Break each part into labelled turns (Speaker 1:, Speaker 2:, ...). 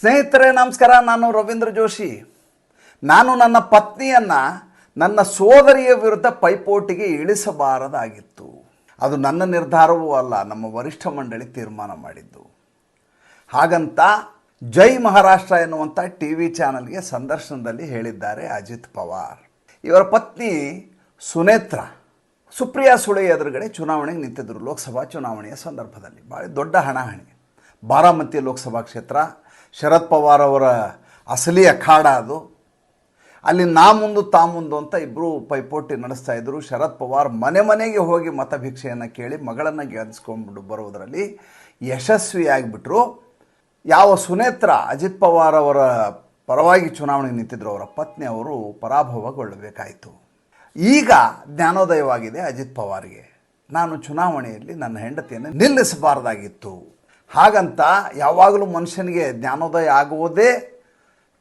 Speaker 1: ಸ್ನೇಹಿತರೆ, ನಮಸ್ಕಾರ. ನಾನು ರವೀಂದ್ರ ಜೋಶಿ. ನಾನು ನನ್ನ ಪತ್ನಿಯನ್ನು ನನ್ನ ಸೋದರಿಯ ವಿರುದ್ಧ ಪೈಪೋಟಿಗೆ ಇಳಿಸಬಾರದಾಗಿತ್ತು. ಅದು ನನ್ನ ನಿರ್ಧಾರವೂ ಅಲ್ಲ, ನಮ್ಮ ವರಿಷ್ಠ ಮಂಡಳಿ ತೀರ್ಮಾನ ಮಾಡಿದ್ದು. ಹಾಗಂತ ಜೈ ಮಹಾರಾಷ್ಟ್ರ ಎನ್ನುವಂಥ ಟಿ ವಿ ಚಾನಲ್ಗೆ ಸಂದರ್ಶನದಲ್ಲಿ ಹೇಳಿದ್ದಾರೆ ಅಜಿತ್ ಪವಾರ್. ಇವರ ಪತ್ನಿ ಸುನೇತ್ರ, ಸುಪ್ರಿಯಾ ಸುಳೆ ಎದುರುಗಡೆ ಚುನಾವಣೆಗೆ ನಿಂತಿದ್ದರು. ಲೋಕಸಭಾ ಚುನಾವಣೆಯ ಸಂದರ್ಭದಲ್ಲಿ. ಭಾಳ ದೊಡ್ಡ ಹಣಾಹಣಿ. ಬಾರಾಮತಿ ಲೋಕಸಭಾ ಕ್ಷೇತ್ರ ಶರದ್ ಪವಾರ್ ಅವರ ಅಸಲಿ ಅಖಾಡ ಅದು. ಅಲ್ಲಿ ನಾ ಮುಂದು ತಾ ಮುಂದು ಅಂತ ಇಬ್ಬರು ಪೈಪೋಟಿ ನಡೆಸ್ತಾ ಇದ್ದರು ಶರದ್ ಪವಾರ್ ಮನೆ ಮನೆಗೆ ಹೋಗಿ ಮತಭಿಕ್ಷೆಯನ್ನು ಕೇಳಿ ಮಗಳನ್ನು ಗೆದ್ದಿಸ್ಕೊಂಡ್ಬಿಟ್ಟು ಬರೋದರಲ್ಲಿ ಯಶಸ್ವಿಯಾಗಿಬಿಟ್ರು ಯಾವ ಸುನೇತ್ರ ಅಜಿತ್ ಪವಾರ್ ಅವರ ಪರವಾಗಿ ಚುನಾವಣೆಗೆ ನಿಂತಿದ್ರು, ಅವರ ಪತ್ನಿ ಅವರು ಪರಾಭವಗೊಳ್ಳಬೇಕಾಯಿತು. ಈಗ ಜ್ಞಾನೋದಯವಾಗಿದೆ ಅಜಿತ್ ಪವಾರ್ಗೆ. ನಾನು ಚುನಾವಣೆಯಲ್ಲಿ ನನ್ನ ಹೆಂಡತಿಯನ್ನು ನಿಲ್ಲಿಸಬಾರ್ದಾಗಿತ್ತು. ಹಾಗಂತ ಯಾವಾಗಲೂ ಮನುಷ್ಯನಿಗೆ ಜ್ಞಾನೋದಯ ಆಗುವುದೇ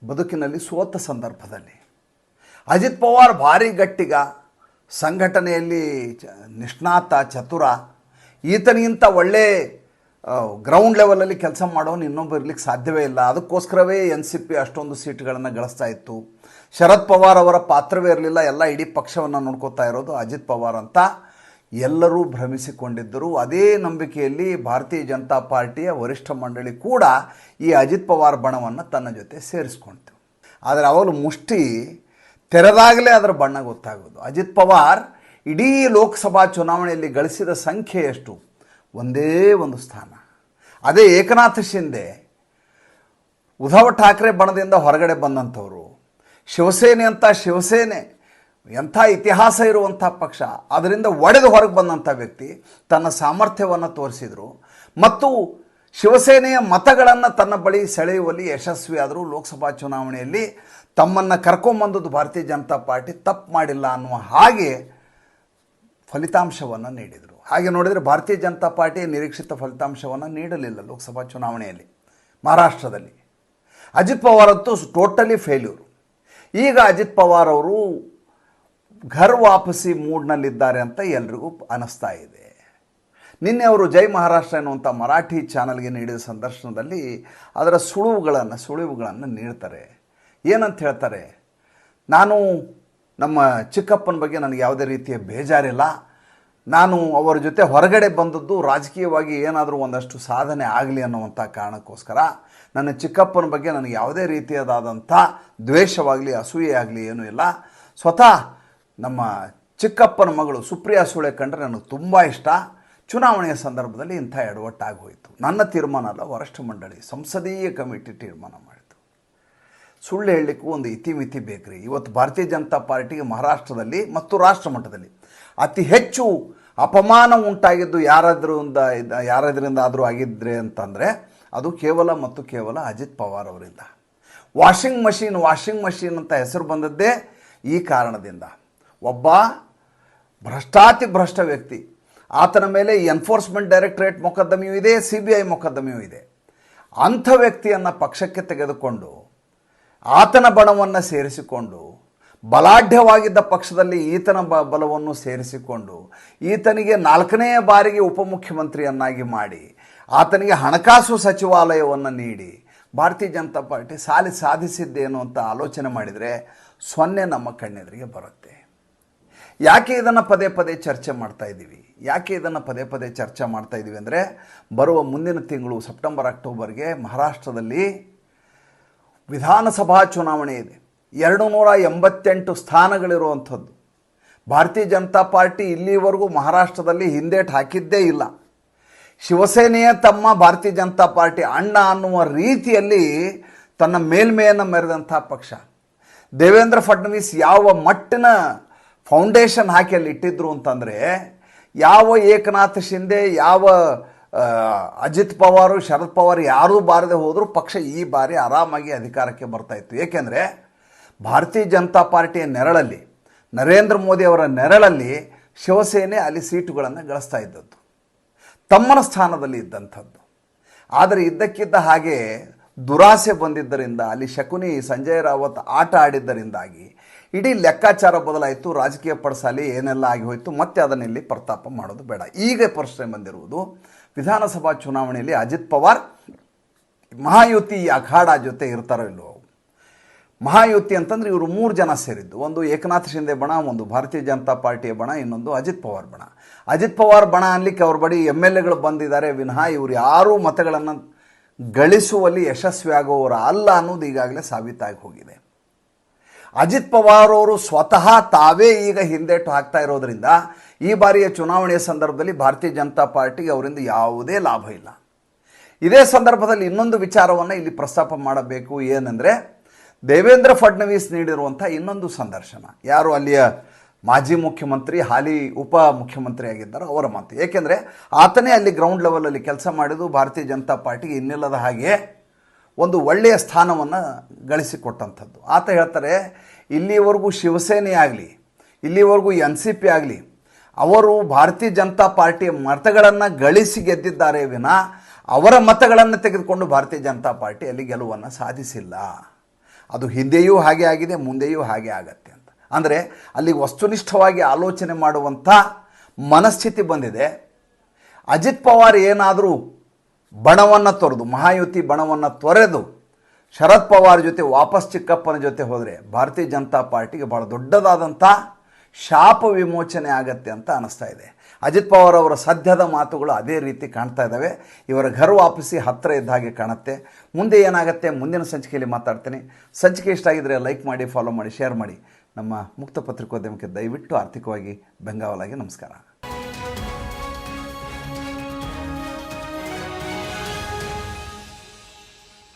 Speaker 1: ಬದುಕಿನಲ್ಲಿ ಸೋತ ಸಂದರ್ಭದಲ್ಲಿ. ಅಜಿತ್ ಪವಾರ್ ಭಾರಿ ಗಟ್ಟಿಗ, ಸಂಘಟನೆಯಲ್ಲಿ ನಿಷ್ಣಾತ, ಚತುರ, ಈತನಿಗಿಂತ ಒಳ್ಳೆ ಗ್ರೌಂಡ್ ಲೆವೆಲಲ್ಲಿ ಕೆಲಸ ಮಾಡೋನು ಇನ್ನೊಬ್ಬ ಇರಲಿಕ್ಕೆ ಸಾಧ್ಯವೇ ಇಲ್ಲ. ಅದಕ್ಕೋಸ್ಕರವೇ ಎನ್ ಸಿ ಪಿ ಅಷ್ಟೊಂದು ಸೀಟ್ಗಳನ್ನು ಗಳಿಸ್ತಾ ಇತ್ತು. ಶರದ್ ಪವಾರ್ ಅವರ ಪಾತ್ರವೇ ಇರಲಿಲ್ಲ. ಎಲ್ಲ ಇಡೀ ಪಕ್ಷವನ್ನು ನೋಡ್ಕೋತಾ ಇರೋದು ಅಜಿತ್ ಪವಾರ್ ಅಂತ. ಎಲ್ಲರೂ ಭ್ರಮಿಸಿಕೊಂಡಿದ್ದರು ಅದೇ ನಂಬಿಕೆಯಲ್ಲಿ ಭಾರತೀಯ ಜನತಾ ಪಾರ್ಟಿಯ ವರಿಷ್ಠ ಮಂಡಳಿ ಕೂಡ ಈ ಅಜಿತ್ ಪವಾರ್ ಬಣವನ್ನು ತನ್ನ ಜೊತೆ ಸೇರಿಸ್ಕೊಳ್ತು ಆದರೆ ಅವಳು ಮುಷ್ಟಿ ತೆರೆದಾಗಲೇ ಅದರ ಬಣ್ಣ ಗೊತ್ತಾಗೋದು. ಅಜಿತ್ ಪವಾರ್ ಇಡೀ ಲೋಕಸಭಾ ಚುನಾವಣೆಯಲ್ಲಿ ಗಳಿಸಿದ ಸಂಖ್ಯೆ ಎಷ್ಟು? ಒಂದೇ ಒಂದು ಸ್ಥಾನ. ಅದೇ ಏಕನಾಥ ಶಿಂದೆ ಉದ್ಧವ್ ಠಾಕ್ರೆ ಬಣದಿಂದ ಹೊರಗಡೆ ಬಂದಂಥವರು, ಶಿವಸೇನೆ ಅಂತ ಶಿವಸೇನೆ ಎಂಥ ಇತಿಹಾಸ ಇರುವಂಥ ಪಕ್ಷ, ಅದರಿಂದ ಒಡೆದು ಹೊರಗೆ ಬಂದಂಥ ವ್ಯಕ್ತಿ ತನ್ನ ಸಾಮರ್ಥ್ಯವನ್ನು ತೋರಿಸಿದರು. ಮತ್ತು ಶಿವಸೇನೆಯ ಮತಗಳನ್ನು ತನ್ನ ಬಳಿ ಸೆಳೆಯುವಲ್ಲಿ ಯಶಸ್ವಿಯಾದರೂ ಲೋಕಸಭಾ ಚುನಾವಣೆಯಲ್ಲಿ. ತಮ್ಮನ್ನು ಕರ್ಕೊಂಬಂದದ್ದು ಭಾರತೀಯ ಜನತಾ ಪಾರ್ಟಿ, ತಪ್ಪು ಮಾಡಿಲ್ಲ ಅನ್ನುವ ಹಾಗೆ ಫಲಿತಾಂಶವನ್ನು ನೀಡಿದರು. ಹಾಗೆ ನೋಡಿದರೆ ಭಾರತೀಯ ಜನತಾ ಪಾರ್ಟಿ ನಿರೀಕ್ಷಿತ ಫಲಿತಾಂಶವನ್ನು ನೀಡಲಿಲ್ಲ ಲೋಕಸಭಾ ಚುನಾವಣೆಯಲ್ಲಿ, ಮಹಾರಾಷ್ಟ್ರದಲ್ಲಿ. ಅಜಿತ್ ಪವಾರ್ ಅಂತೂ ಟೋಟಲಿ ಫೇಲ್ಯೂರ್ ಈಗ ಅಜಿತ್ ಪವಾರ್ ಅವರು ಘರ್ ವಾಪಸಿ ಮೂಡ್ನಲ್ಲಿದ್ದಾರೆ ಅಂತ ಎಲ್ರಿಗೂ ಅನಿಸ್ತಾ ಇದೆ. ನಿನ್ನೆ ಅವರು ಜೈ ಮಹಾರಾಷ್ಟ್ರ ಎನ್ನುವಂಥ ಮರಾಠಿ ಚಾನಲ್ಗೆ ನೀಡಿದ ಸಂದರ್ಶನದಲ್ಲಿ ಅದರ ಸುಳಿವುಗಳನ್ನು ಸುಳಿವುಗಳನ್ನು ನೀಡ್ತಾರೆ. ಏನಂತ ಹೇಳ್ತಾರೆ? ನಾನು ನಮ್ಮ ಚಿಕ್ಕಪ್ಪನ ಬಗ್ಗೆ ನನಗೆ ಯಾವುದೇ ರೀತಿಯ ಬೇಜಾರಿಲ್ಲ. ನಾನು ಅವರ ಜೊತೆ ಹೊರಗಡೆ ಬಂದದ್ದು ರಾಜಕೀಯವಾಗಿ ಏನಾದರೂ ಒಂದಷ್ಟು ಸಾಧನೆ ಆಗಲಿ ಅನ್ನುವಂಥ ಕಾರಣಕ್ಕೋಸ್ಕರ. ನನ್ನ ಚಿಕ್ಕಪ್ಪನ ಬಗ್ಗೆ ನನಗೆ ಯಾವುದೇ ರೀತಿಯದಾದಂಥ ದ್ವೇಷವಾಗಲಿ, ಅಸೂಯೆ ಆಗಲಿ ಏನೂ ಇಲ್ಲ. ಸ್ವತಃ ನಮ್ಮ ಚಿಕ್ಕಪ್ಪನ ಮಗಳು ಸುಪ್ರಿಯಾ ಸುಳೆ ಕಂಡ್ರೆ ನನಗೆ ತುಂಬ ಇಷ್ಟ. ಚುನಾವಣೆಯ ಸಂದರ್ಭದಲ್ಲಿ ಇಂಥ ಎಡವಟ್ಟಾಗಿ ಹೋಯಿತು ನನ್ನ ತೀರ್ಮಾನ ಅಲ್ಲ, ವರಿಷ್ಠ ಮಂಡಳಿ, ಸಂಸದೀಯ ಕಮಿಟಿ ತೀರ್ಮಾನ ಮಾಡಿತು. ಸುಳ್ಳು ಹೇಳಲಿಕ್ಕೂ ಒಂದು ಇತಿಮಿತಿ ಬೇಕ್ರಿ. ಇವತ್ತು ಭಾರತೀಯ ಜನತಾ ಪಾರ್ಟಿಗೆ ಮಹಾರಾಷ್ಟ್ರದಲ್ಲಿ ಮತ್ತು ರಾಷ್ಟ್ರ ಮಟ್ಟದಲ್ಲಿ ಅತಿ ಹೆಚ್ಚು ಅಪಮಾನ ಉಂಟಾಗಿದ್ದು ಯಾರಾದ್ರಿಂದ ಯಾರಾದ್ರಿಂದ ಆದರೂ ಆಗಿದ್ರೆ ಅಂತಂದರೆ ಅದು ಕೇವಲ ಮತ್ತು ಕೇವಲ ಅಜಿತ್ ಪವಾರ್ ಅವರಿಂದ. ವಾಷಿಂಗ್ ಮಷೀನ್ ವಾಷಿಂಗ್ ಮಷೀನ್ ಅಂತ ಹೆಸರು ಬಂದದ್ದೇ ಈ ಕಾರಣದಿಂದ. ಒಬ್ಬ ಭ್ರಷ್ಟಾತಿ ಭ್ರಷ್ಟ ವ್ಯಕ್ತಿ. ಆತನ ಮೇಲೆ ಎನ್ಫೋರ್ಸ್ಮೆಂಟ್ ಡೈರೆಕ್ಟರೇಟ್ ಮೊಕದ್ದಮೆಯೂ ಇದೆ ಸಿ ಬಿ ಐ ಮೊಕದ್ದಮೆಯೂ ಇದೆ. ಅಂಥ ವ್ಯಕ್ತಿಯನ್ನು ಪಕ್ಷಕ್ಕೆ ತೆಗೆದುಕೊಂಡು ಆತನ ಬಣವನ್ನು ಸೇರಿಸಿಕೊಂಡು, ಬಲಾಢ್ಯವಾಗಿದ್ದ ಪಕ್ಷದಲ್ಲಿ ಈತನ ಬ ಬಲವನ್ನು ಸೇರಿಸಿಕೊಂಡು, ಈತನಿಗೆ ನಾಲ್ಕನೆಯ ಬಾರಿಗೆ ಉಪಮುಖ್ಯಮಂತ್ರಿಯನ್ನಾಗಿ ಮಾಡಿ, ಆತನಿಗೆ ಹಣಕಾಸು ಸಚಿವಾಲಯವನ್ನು ನೀಡಿ, ಭಾರತೀಯ ಜನತಾ ಪಾರ್ಟಿ ಸಾಲಿ ಸಾಧಿಸಿದ್ದೇನು ಅಂತ ಆಲೋಚನೆ ಮಾಡಿದರೆ ಸೊನ್ನೆ ನಮ್ಮ ಕಣ್ಣೆದುರಿಗೆ ಬರುತ್ತೆ. ಯಾಕೆ ಇದನ್ನು ಪದೇ ಪದೇ ಚರ್ಚೆ ಮಾಡ್ತಾ ಇದ್ದೀವಿ? ಯಾಕೆ ಇದನ್ನು ಪದೇ ಪದೇ ಚರ್ಚೆ ಮಾಡ್ತಾ ಇದ್ದೀವಿ ಅಂದರೆ ಬರುವ ಮುಂದಿನ ತಿಂಗಳು ಸೆಪ್ಟೆಂಬರ್, ಅಕ್ಟೋಬರ್ಗೆ ಮಹಾರಾಷ್ಟ್ರದಲ್ಲಿ ವಿಧಾನಸಭಾ ಚುನಾವಣೆ ಇದೆ. ಎರಡು ನೂರ ಎಂಬತ್ತೆಂಟು ಸ್ಥಾನಗಳಿರುವಂಥದ್ದು. ಭಾರತೀಯ ಜನತಾ ಪಾರ್ಟಿ ಇಲ್ಲಿವರೆಗೂ ಮಹಾರಾಷ್ಟ್ರದಲ್ಲಿ ಹಿಂದೇಟು ಹಾಕಿದ್ದೇ ಇಲ್ಲ. ಶಿವಸೇನೆಯ ತಮ್ಮ ಭಾರತೀಯ ಜನತಾ ಪಾರ್ಟಿ ಅಣ್ಣ ಅನ್ನುವ ರೀತಿಯಲ್ಲಿ ತನ್ನ ಮೇಲ್ಮೆಯನ್ನು ಮೆರೆದಂಥ ಪಕ್ಷ. ದೇವೇಂದ್ರ ಫಡ್ನವೀಸ್ ಯಾವ ಮಟ್ಟಿನ ಫೌಂಡೇಶನ್ ಹಾಕಿ ಅಲ್ಲಿ ಇಟ್ಟಿದ್ರು ಅಂತಂದರೆ ಯಾವ ಏಕನಾಥ್ ಶಿಂದೆ, ಯಾವ ಅಜಿತ್ ಪವಾರು, ಶರದ್ ಪವಾರ್ ಯಾರೂ ಬಾರದೆ ಹೋದರೂ ಪಕ್ಷ ಈ ಬಾರಿ ಆರಾಮಾಗಿ ಅಧಿಕಾರಕ್ಕೆ ಬರ್ತಾ ಇತ್ತು. ಏಕೆಂದರೆ ಭಾರತೀಯ ಜನತಾ ಪಾರ್ಟಿಯ ನೆರಳಲ್ಲಿ, ನರೇಂದ್ರ ಮೋದಿ ಅವರ ನೆರಳಲ್ಲಿ ಶಿವಸೇನೆ ಅಲ್ಲಿ ಸೀಟುಗಳನ್ನು ಗಳಿಸ್ತಾ ಇದ್ದದ್ದು. ತಮ್ಮನ ಸ್ಥಾನದಲ್ಲಿ ಇದ್ದಂಥದ್ದು. ಆದರೆ ಇದ್ದಕ್ಕಿದ್ದ ಹಾಗೆ ದುರಾಸೆ ಬಂದಿದ್ದರಿಂದ, ಅಲ್ಲಿ ಶಕುನಿ ಸಂಜಯ್ ರಾವತ್ ಆಟ ಆಡಿದ್ದರಿಂದಾಗಿ ಇಡೀ ಲೆಕ್ಕಾಚಾರ ಬದಲಾಯಿತು, ರಾಜಕೀಯ ಪಡಸಾಲಿ ಏನೆಲ್ಲ ಆಗಿ ಹೋಯಿತು, ಮತ್ತೆ ಅದನ್ನು ಇಲ್ಲಿ ಪ್ರತಾಪ ಮಾಡೋದು ಬೇಡ. ಈಗ ಪ್ರಶ್ನೆ ಬಂದಿರುವುದು, ವಿಧಾನಸಭಾ ಚುನಾವಣೆಯಲ್ಲಿ ಅಜಿತ್ ಪವಾರ್, ಮಹಾಯುತಿ ಅಖಾಡ ಜೊತೆ ಇರ್ತಾರೋ ಇಲ್ವೋ? ಮಹಾಯುತಿ ಅಂತಂದ್ರೆ ಇವರು ಮೂರು ಜನ ಸೇರಿದ್ದು. ಒಂದು ಏಕನಾಥ್ ಶಿಂದೆ ಬಣ, ಒಂದು ಭಾರತೀಯ ಜನತಾ ಪಾರ್ಟಿಯ ಬಣ, ಇನ್ನೊಂದು ಅಜಿತ್ ಪವಾರ್ ಬಣ. ಅಜಿತ್ ಪವಾರ್ ಬಣ ಅನ್ಲಿಕ್ಕೆ ಅವ್ರ ಬಳಿ ಎಂ ಎಲ್ ಎಗಳು ಬಂದಿದ್ದಾರೆ. ವಿನಃ ಇವರು ಯಾರೂ ಮತಗಳನ್ನು ಗಳಿಸುವಲ್ಲಿ ಯಶಸ್ವಿ ಆಗುವವರ ಅಲ್ಲ ಅನ್ನೋದು ಈಗಾಗಲೇ ಸಾಬೀತಾಗಿ ಹೋಗಿದೆ. ಅಜಿತ್ ಪವಾರ್ ಅವರು ಸ್ವತಃ ತಾವೇ ಈಗ ಹಿಂದೇಟು ಹಾಕ್ತಾ ಇರೋದ್ರಿಂದ ಈ ಬಾರಿಯ ಚುನಾವಣೆಯ ಸಂದರ್ಭದಲ್ಲಿ ಭಾರತೀಯ ಜನತಾ ಪಾರ್ಟಿಗೆ ಅವರಿಂದ ಯಾವುದೇ ಲಾಭ ಇಲ್ಲ. ಇದೇ ಸಂದರ್ಭದಲ್ಲಿ ಇನ್ನೊಂದು ವಿಚಾರವನ್ನು ಇಲ್ಲಿ ಪ್ರಸ್ತಾಪ ಮಾಡಬೇಕು ಏನಂದರೆ ದೇವೇಂದ್ರ ಫಡ್ನವೀಸ್ ನೀಡಿರುವಂಥ ಇನ್ನೊಂದು ಸಂದರ್ಶನ. ಯಾರು ಅಲ್ಲಿಯ ಮಾಜಿ ಮುಖ್ಯಮಂತ್ರಿ, ಹಾಲಿ ಉಪ ಮುಖ್ಯಮಂತ್ರಿ ಆಗಿದ್ದಾರೋ ಅವರ ಮಾತು. ಏಕೆಂದರೆ ಆತನೇ ಅಲ್ಲಿ ಗ್ರೌಂಡ್ ಲೆವೆಲಲ್ಲಿ ಕೆಲಸ ಮಾಡಿದ್ದು ಭಾರತೀಯ ಜನತಾ ಪಾರ್ಟಿಗೆ ಇನ್ನಿಲ್ಲದ ಹಾಗೆ ಒಂದು ಒಳ್ಳೆಯ ಸ್ಥಾನವನ್ನು ಗಳಿಸಿಕೊಟ್ಟಂಥದ್ದು. ಆತ ಹೇಳ್ತಾರೆ, ಇಲ್ಲಿವರೆಗೂ ಶಿವಸೇನೆ ಆಗಲಿ, ಇಲ್ಲಿವರೆಗೂ ಎನ್ ಸಿ ಪಿ ಆಗಲಿ, ಅವರು ಭಾರತೀಯ ಜನತಾ ಪಾರ್ಟಿಯ ಮತಗಳನ್ನು ಗಳಿಸಿ ಗೆದ್ದಿದ್ದಾರೆ ವಿನ ಅವರ ಮತಗಳನ್ನು ತೆಗೆದುಕೊಂಡು ಭಾರತೀಯ ಜನತಾ ಪಾರ್ಟಿ ಅಲ್ಲಿ ಗೆಲುವನ್ನು ಸಾಧಿಸಿಲ್ಲ. ಅದು ಹಿಂದೆಯೂ ಹಾಗೆ ಆಗಿದೆ, ಮುಂದೆಯೂ ಹಾಗೆ ಆಗತ್ತೆ ಅಂತ. ಅಂದರೆ ಅಲ್ಲಿ ವಸ್ತುನಿಷ್ಠವಾಗಿ ಆಲೋಚನೆ ಮಾಡುವಂಥ ಮನಸ್ಥಿತಿ ಬಂದಿದೆ. ಅಜಿತ್ ಪವಾರ್ ಏನಾದರೂ ಬಣವನ್ನು ತೊರೆದು, ಮಹಾಯುತಿ ಬಣವನ್ನು ತೊರೆದು, ಶರದ್ ಪವಾರ್ ಜೊತೆ ವಾಪಸ್ ಚಿಕ್ಕಪ್ಪನ ಜೊತೆ ಹೋದರೆ ಭಾರತೀಯ ಜನತಾ ಪಾರ್ಟಿಗೆ ಭಾಳ ದೊಡ್ಡದಾದಂಥ ಶಾಪ ವಿಮೋಚನೆ ಆಗತ್ತೆ ಅಂತ ಅನಿಸ್ತಾ ಇದೆ. ಅಜಿತ್ ಪವಾರ್ ಅವರ ಸದ್ಯದ ಮಾತುಗಳು ಅದೇ ರೀತಿ ಕಾಣ್ತಾ ಇದ್ದಾವೆ. ಇವರ ಘರ್ ವಾಪಸಿ ಹತ್ತಿರ ಇದ್ದ ಹಾಗೆ ಕಾಣುತ್ತೆ. ಮುಂದೆ ಏನಾಗುತ್ತೆ ಮುಂದಿನ ಸಂಚಿಕೆಯಲ್ಲಿ ಮಾತಾಡ್ತೀನಿ. ಸಂಚಿಕೆ ಇಷ್ಟ ಆಗಿದ್ರೆ ಲೈಕ್ ಮಾಡಿ, ಫಾಲೋ ಮಾಡಿ, ಶೇರ್ ಮಾಡಿ. ನಮ್ಮ ಮುಕ್ತ ಪತ್ರಿಕೋದ್ಯಮಕ್ಕೆ ದಯವಿಟ್ಟು ಆರ್ಥಿಕವಾಗಿ ಬೆಂಗಾವಲಾಗಿ ನಮಸ್ಕಾರ.